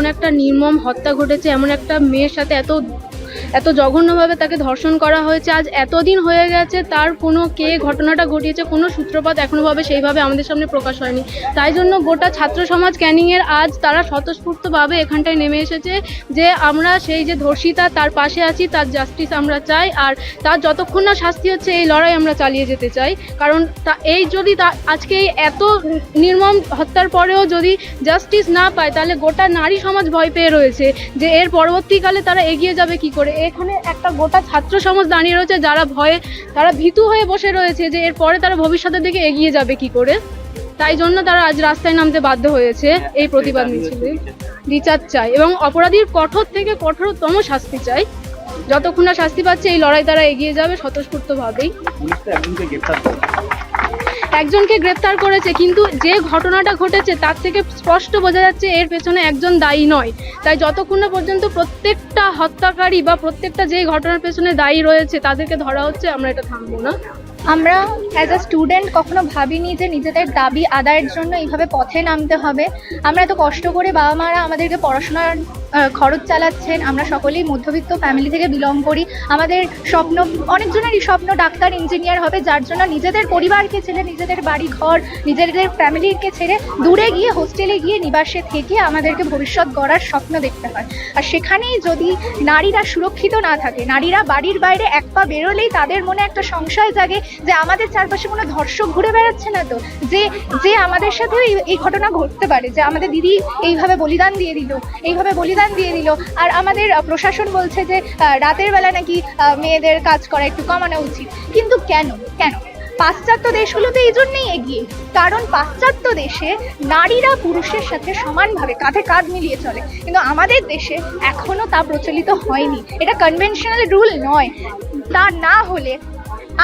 এমন একটা নির্মম হত্যা ঘটেছে এমন একটা মেয়ের সাথে এত এত জঘন্যভাবে তাকে ধর্ষণ করা হয়েছে, আজ এতদিন হয়ে গেছে, তার কোনো কে ঘটনাটা ঘটিয়েছে, কোনো সূত্রপাত এখনোভাবে সেইভাবে আমাদের সামনে প্রকাশ হয়নি। তাই জন্য গোটা ছাত্র সমাজ ক্যানিংয়ের আজ তারা স্বতঃস্ফূর্তভাবে এখানটায় নেমে এসেছে যে আমরা সেই যে ধর্ষিতা তার পাশে আছি, তার জাস্টিস আমরা চাই, আর তার যতক্ষণ না শাস্তি হচ্ছে এই লড়াই আমরা চালিয়ে যেতে চাই। কারণ তা, এই যদি তা, আজকে এই এত নির্মম হত্যার পরেও যদি জাস্টিস না পায়, তাহলে গোটা নারী সমাজ ভয় পেয়ে রয়েছে যে এর পরবর্তীকালে তারা এগিয়ে যাবে কি করে? এখানে একটা গোটা ছাত্র সমাজ দাঁড়িয়ে রয়েছে, যারা ভয়ে, তারা ভীতু হয়ে বসে রয়েছে যে এর পরে তারা ভবিষ্যতের দিকে এগিয়ে যাবে কি করে। তাই জন্য তারা আজ রাস্তায় নামতে বাধ্য হয়েছে এই প্রতিবাদ মিছিলে। বিচার চাই এবং অপরাধীর কঠোর থেকে কঠোরতম শাস্তি চাই। যতক্ষণ না শাস্তি পাচ্ছে, এই লড়াই তারা এগিয়ে যাবে স্বতঃস্ফূর্তভাবেই। একজনকে গ্রেপ্তার করেছে, কিন্তু যে ঘটনাটা ঘটেছে তার থেকে স্পষ্ট বোঝা যাচ্ছে এর পেছনে একজন দায়ী নয়। তাই যতক্ষণ না পর্যন্ত প্রত্যেকটা হত্যাকারী বা প্রত্যেকটা যে ঘটনার পেছনে দায়ী রয়েছে, তাদেরকে ধরা হচ্ছে, আমরা এটা থামবো না। আমরা অ্যাজ আ স্টুডেন্ট কখনো ভাবিনি যে নিজেদের দাবি আদায়ের জন্য এইভাবে পথে নামতে হবে। আমরা এত কষ্ট করে বাবা মারা আমাদেরকে পড়াশোনার খরচ চালাচ্ছেন, আমরা সকলেই মধ্যবিত্ত ফ্যামিলি থেকে বিলং করি। আমাদের স্বপ্ন অনেকজনেরই স্বপ্ন ডাক্তার ইঞ্জিনিয়ার হবে, যার জন্য নিজেদের পরিবারকে ছেড়ে, নিজেদের বাড়ি ঘর, নিজেদের ফ্যামিলিকে ছেড়ে দূরে গিয়ে হোস্টেলে গিয়ে নিবাসে থেকে আমাদেরকে ভবিষ্যৎ গড়ার স্বপ্ন দেখতে হয়। আর সেখানেই যদি নারীরা সুরক্ষিত না থাকে, নারীরা বাড়ির বাইরে এক পা বেরোলেই তাদের মনে একটা সংশয় জাগে যে আমাদের চারপাশে কোনো ধর্ষক ঘুরে বেড়াচ্ছে না তো? যে যে আমাদের সাথেও এই- ঘটনা ঘটতে পারে, যে আমাদের দিদি এইভাবে বলিদান দিয়ে দিল, এইভাবে বলিদান দিয়ে দিল, আর আমাদের প্রশাসন বলছে যে রাতের বেলা নাকি মেয়েদের কাজ করা একটু কমানো উচিত। কিন্তু কেন? কেন? পাশ্চাত্য দেশগুলোতে এই জন্যই এগিয়ে। কারণ পাশ্চাত্য দেশে নারীরা পুরুষের সাথে সমানভাবে কাঁধে কাঁধ মিলিয়ে চলে। কিন্তু আমাদের দেশে এখনও তা প্রচলিত হয়নি। এটা কনভেনশনাল রুল নয়। তা না হলে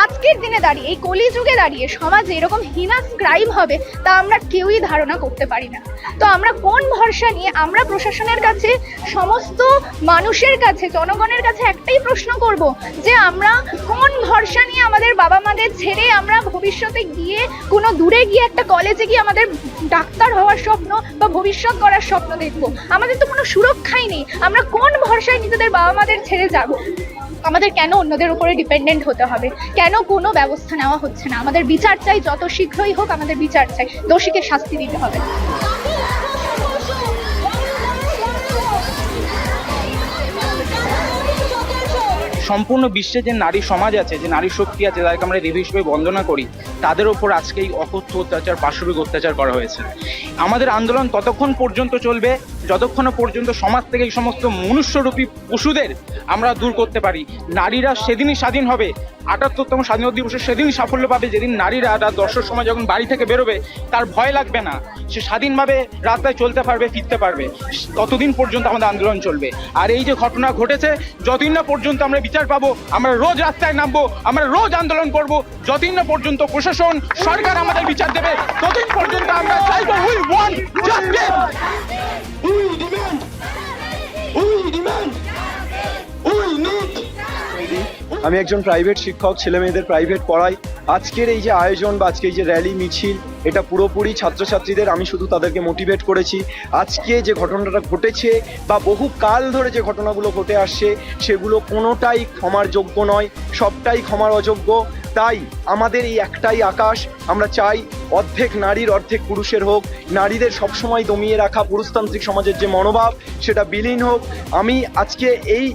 আজকের দিনে দাঁড়িয়ে, এই কলিযুগে দাঁড়িয়ে সমাজে এরকম হিনাস ক্রাইম হবে তা আমরা কেউই ধারণা করতে পারি না। তো আমরা কোন ভরসা নিয়ে আমরা প্রশাসনের কাছে, সমস্ত মানুষের কাছে, জনগণের কাছে একটাই প্রশ্ন করব যে আমরা কোন ভরসা নিয়ে আমাদের বাবা মাদের ছেড়ে আমরা ভবিষ্যতে গিয়ে, কোনো দূরে গিয়ে একটা কলেজে গিয়ে আমাদের ডাক্তার হওয়ার স্বপ্ন বা ভবিষ্যৎ করার স্বপ্ন দেখব? আমাদের তো কোনো সুরক্ষাই নেই। আমরা কোন ভরসায় নিজেদের বাবা মাদের ছেড়ে যাব? আমাদের কেন অন্যদের উপরে ডিপেন্ডেন্ট হতে হবে? কেন কোনো ব্যবস্থা নেওয়া হচ্ছে না? আমাদের বিচার চাই, যত শীঘ্রই হোক আমাদের বিচার চাই। দোষীকে শাস্তি দিতে হবে। সম্পূর্ণ বিশ্বে যে নারী সমাজ আছে, যে নারী শক্তি আছে, তাদেরকে আমরা দেবী হিসেবে বন্দনা করি। তাদের ওপর আজকে এই অকথ্য অত্যাচার, পাশবিক অত্যাচার করা হয়েছে। আমাদের আন্দোলন ততক্ষণ পর্যন্ত চলবে, যতক্ষণ পর্যন্ত সমাজ থেকে এই সমস্ত মনুষ্যরূপী পশুদের আমরা দূর করতে পারি। নারীরা সেদিনই স্বাধীন হবে। আটাত্তরতম স্বাধীনতা দিবসে সেদিনই সাফল্য পাবে। যেদিন নারীরা রাত দশটার সময় যখন বাড়ি থেকে বেরোবে, তার ভয় লাগবে না। সে স্বাধীনভাবে রাস্তায় চলতে পারবে, ফিরতে পারবে। ততদিন পর্যন্ত আমাদের আন্দোলন চলবে। আর এই যে ঘটনা ঘটেছে, যতদিন না পর্যন্ত আমরা বিচার পাবো, আমরা রোজ রাস্তায় নামবো, আমরা রোজ আন্দোলন করব, যতদিন না পর্যন্ত প্রশাসন সরকার আমাদের বিচার দেবে ততদিন পর্যন্ত আমরা চাইব we want justice We demand! We demand! We need! আমি একজন প্রাইভেট শিক্ষক ছেলে মেয়েদের প্রাইভেট পড়াই আজকের এই যে আয়োজন বা আজকে এই যে র্যালি মিছিল এটা পুরোপুরি ছাত্রছাত্রীদের আমি শুধু তাদেরকে মোটিভেট করেছি আজকে যে ঘটনাটা ঘটেছে বা বহু কাল ধরে যে ঘটনাগুলো ঘটে আসছে সেগুলো কোনোটাই ক্ষমার যোগ্য নয় সবটাই ক্ষমার অযোগ্য তাই আমাদের এই একটাই আকাশ আমরা চাই অর্ধেক নারীর, অর্ধেক পুরুষের হোক, নারীদের সবসময় দমিয়ে রাখা পুরুষতান্ত্রিক সমাজের যে মনোভাব, সেটা বিলীন হোক। আমি আজকে এই,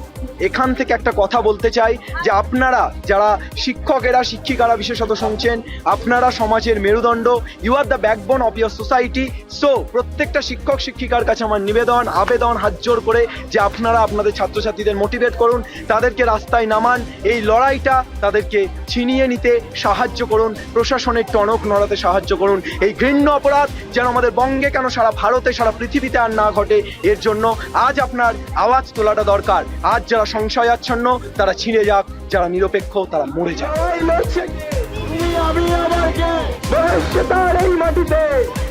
এখান থেকে একটা কথা বলতে চাই যে আপনারা যারা শিক্ষকেরা, শিক্ষিকারা বিশেষত শুনছেন, আপনারা সমাজের মেরুদণ্ড you are the backbone of your society so প্রত্যেকটা শিক্ষক, শিক্ষিকার কাছে আমার নিবেদন, আবেদন, হাত জোর করে যে আপনারা আপনাদের ছাত্রছাত্রীদের মোটিভেট করুন, তাদেরকে রাস্তায় নামান, এই লড়াইটা তাদেরকে ছিনিয়ে নিতে সাহায্য করুন, প্রশাসনের টনক নড়াতে সাহায্য করুন। এই ঘৃণ্য অপরাধ যেন আমাদের বঙ্গে কেন সারা ভারতে, সারা পৃথিবীতে আর না ঘটে, এর জন্য আজ আপনার আওয়াজ তোলাটা দরকার। আজ যারা সংশয়াচ্ছন্ন, তারা ছিঁড়ে যাক, যারা নিরপেক্ষ, তারা মরে যাক। আমি আমাকে মাটিতে।